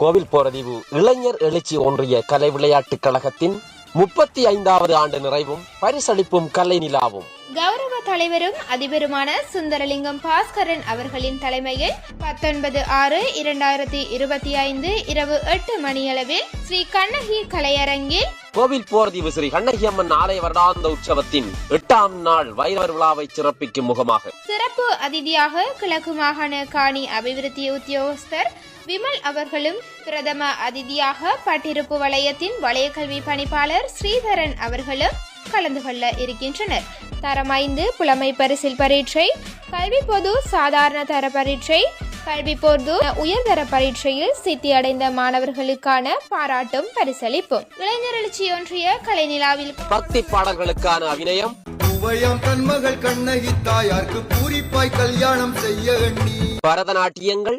கோவில் போரதீவு இளைஞர் எழுச்சி ஒன்றிய கலை விளையாட்டுக் கழகத்தின் முப்பத்தி ஐந்தாவது ஆண்டு நிறைவும் பரிசளிப்பும் கலை நிலாவும். கௌரவ தலைவரும் அதிபருமான சுந்தரலிங்கம் பாஸ்கரன் அவர்களின் தலைமையில் பத்தொன்பது ஆறு இரண்டாயிரத்தி இருபத்தி ஐந்து இரவு எட்டு மணியளவில் ஸ்ரீ கண்ணகி கலையரங்கில் கோவில் போரதீவு ஸ்ரீ கண்ணகியம்மன் ஆலய வருடாந்த உற்சவத்தின் எட்டாம் நாள் வைரவர் விழாவை சிறப்பிக்கும் முகமாக. சிறப்பு அதிதியாக கிழக்கு மாகாண காணி அபிவிருத்தி உத்தியோகஸ்தர் விமல் அவர்களும் பிரதம அதிதியாக பட்டிருப்பு வலயத்தின் வலயக்கல்வி பணிப்பாளர் ஸ்ரீதரன் அவர்களும் கலந்து கொள்ள இருக்கின்றனர். தரம் ஐந்து புலமை பரிசில் பரீட்சை கல்வி பொது சாதாரண தர பரீட்சை கல்வி பொது உயர்தர பரீட்சையில் சித்தி அடைந்த மாணவர்களுக்கான பாராட்டும் பரிசளிப்பும். இளைஞர் எழுச்சி ஒன்றிய கலை நிலாவில். பக்தி பாடல்களுக்கான அபிநயம். உபயம் கண்மகள் கண்ணகி தாயார்க்கு பூரிப்பாய் கல்யாணம் செய்ய எண்ணி. பரதநாட்டியங்கள்.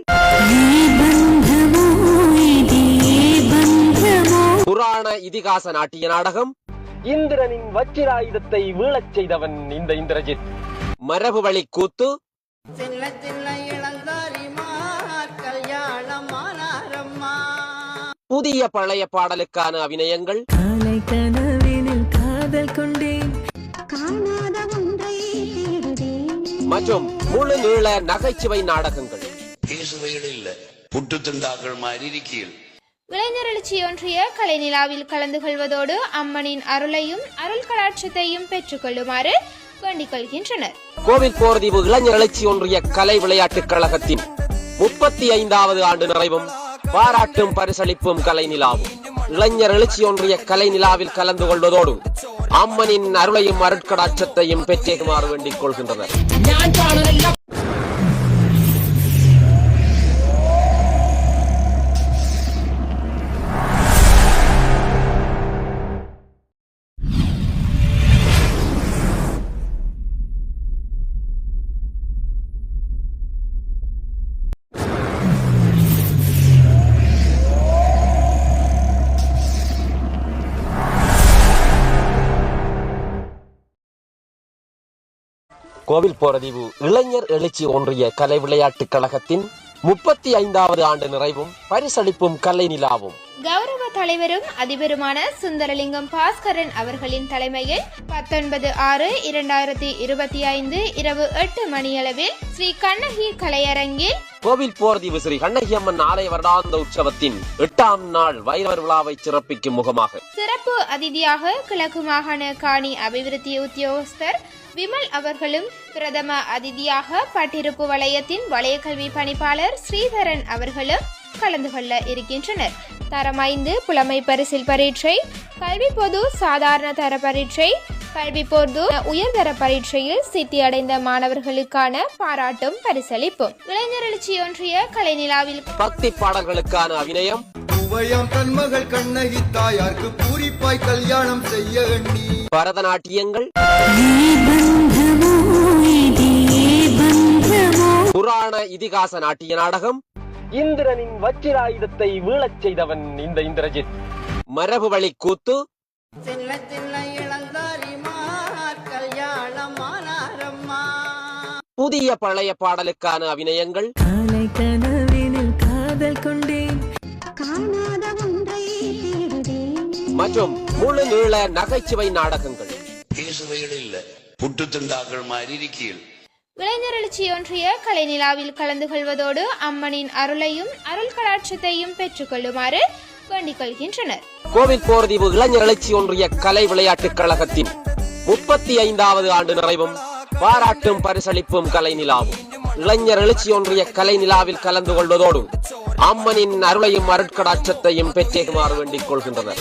புராண இதிகாச நாட்டிய நாடகம். இந்திரனின் வச்சிராயுதத்தை வீழச் செய்தவன் இந்த இந்திரஜித். மரபு வழி கூத்து புதிய பழைய பாடலுக்கான அபிநயங்கள். காலை கனவினில் காதல் கொண்டேன். காணாத ஒன்றை தேடுதேன். மற்றும் முழு நீள நகைச்சுவை நாடகங்கள். இல்ல. புட்டு திண்டாக்கள் மாதிரி இருக்கியல். இளைஞர் எழுச்சி ஒன்றிய கலை நிலாவில் கலந்து கொள்வதோடு அம்மனின் அருளையும் அருள் கடாட்சத்தையும் பெற்றுக்கொள்ளுமாறு வேண்டிக் கொள்கின்றனர். கோவில் போர்தீவு இளைஞர் எழுச்சி ஒன்றிய கலை விளையாட்டுக் கழகத்தின் முப்பத்தி ஐந்தாவது ஆண்டு நிறைவும் பாராட்டும் பரிசளிப்பும் கலை நிலாவும். இளைஞர் எழுச்சி ஒன்றிய கலை நிலாவில் கலந்து கொள்வதோடு அம்மனின் அருளையும் அருட்கடாட்சத்தையும் பெற்றேகுமாறு வேண்டிக் கொள்கின்றனர். கோவில் போரதீவு இளைஞர் எழுச்சி ஒன்றிய கலை விளையாட்டுக் கழகத்தின் முப்பத்தி ஐந்தாவது ஆண்டு நிறைவும் பரிசளிப்பும் கலை நிலாவும். கௌரவ தலைவரும் அதிபருமான சுந்தரலிங்கம் பாஸ்கரன் அவர்களின் தலைமையில் பத்தொன்பது ஆறு இரண்டாயிரத்தி இருபத்தி ஐந்து இரவு எட்டு மணியளவில் ஸ்ரீ கண்ணகி கலையரங்கில் கோவில் போர்தீவு ஸ்ரீ கண்ணகியம்மன் ஆலய வருடாந்த உற்சவத்தின் எட்டாம் நாள் வைரவர் விழாவை சிறப்பிக்கும் முகமாக. சிறப்பு அதிதியாக கிழக்கு மாகாண காணி அபிவிருத்தி உத்தியோகஸ்தர் விமல் அவர்களும் பிரதம அதிதியாக பட்டிருப்பு வலயத்தின் வலயக்கல்வி பணிப்பாளர் ஸ்ரீதரன் அவர்களும் கலந்து கொள்ள இருக்கின்றனர். தரம் ஐந்து புலமை பரிசில் பரீட்சை கல்வி பொது சாதாரண தர பரீட்சை கல்வி பொது உயர்தர பரீட்சையில் சித்தி அடைந்த மாணவர்களுக்கான பாராட்டும் பரிசளிப்பும். இளைஞர் எழுச்சி ஒன்றிய கலை நிலாவில் பக்தி பாடல்களுக்கான அபிநயம் உபயம் கண்மகள் கண்ணகி தாயார்க்கு பூரிப்பாய் கல்யாணம் செய்ய எண்ணி. பரதநாட்டியங்கள். புராண இதிகாச நாட்டிய நாடகம். இந்திரனின் வச்சிராயுதத்தை வீழச் செய்தவன் இந்த இந்திரஜித். மரபு வழி கூத்து புதிய பழைய பாடலுக்கான அபிநயங்கள். மற்றும் முழு நீள நகைச்சுவை நாடகங்கள். இளைஞர் எழுச்சி ஒன்றிய கலை நிலாவில் கலந்து கொள்வதோடு அம்மனின் அருளையும் அருள் கடாட்சத்தையும் பெற்றுக்கொள்ளுமாறு வேண்டிக் கொள்கின்றனர். கோவில் போர்தீவு இளைஞர் எழுச்சி ஒன்றிய கலை விளையாட்டுக் கழகத்தின் முப்பத்தி ஐந்தாவது ஆண்டு நிறைவும் பாராட்டும் பரிசளிப்பும் கலை நிலாவும். இளைஞர் எழுச்சி ஒன்றிய கலை நிலாவில் கலந்து கொள்வதோடு அம்மனின் அருளையும் அருட்கடாட்சத்தையும் பெற்றேகுமாறு வேண்டிக் கொள்கின்றனர்.